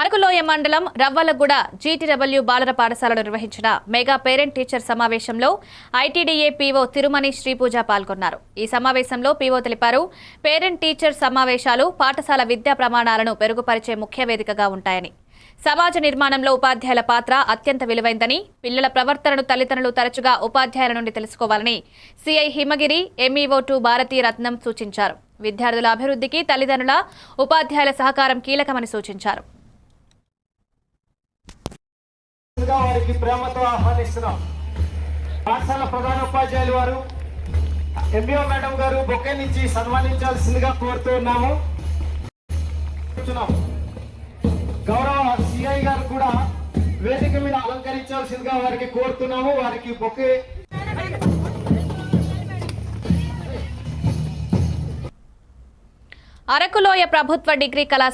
అరకులోయ మండలం రవ్వలగూడ జీటీడబ్ల్యూ బాలర పాఠశాలలో నిర్వహించిన మెగా పేరెంట్ టీచర్ సమావేశంలో ఐటీడీఏ పీఓ తిరుమణి శ్రీపూజ పాల్గొన్నారు. ఈ సమావేశంలో పీఓ తెలిపారు పేరెంట్ టీచర్ సమావేశాలు పాఠశాల విద్యా ప్రమాణాలను మెరుగుపరిచే ముఖ్య వేదికగా ఉంటాయని. సమాజ నిర్మాణంలో ఉపాధ్యాయుల పాత్ర అత్యంత విలువైందని పిల్లల ప్రవర్తనను తల్లిదండ్రులు తరచుగా ఉపాధ్యాయుల నుండి తెలుసుకోవాలని CI Himagiri MEO two Bharathi Ratnam సూచించారు. విద్యార్థుల అభివృద్ధికి తల్లిదండ్రుల ఉపాధ్యాయుల సహకారం కీలకమని సూచించారు. ముందుగా ప్రేమతో ఆహ్వానిస్తున్నాం. పాఠశాల ప్రధాన ఉపాధ్యాయులు వారు ఎంబీఓ మేడం గారు బొకే నుంచి సన్మానించాల్సిందిగా కోరుతూ ఉన్నాము. గౌరవ సిఐ గారు కూడా వేదిక మీద అలంకరించాల్సిందిగా వారికి కోరుతున్నాము. వారికి బొకే అరకులోయ ప్రభుత్వ డిగ్రీ కళాశాల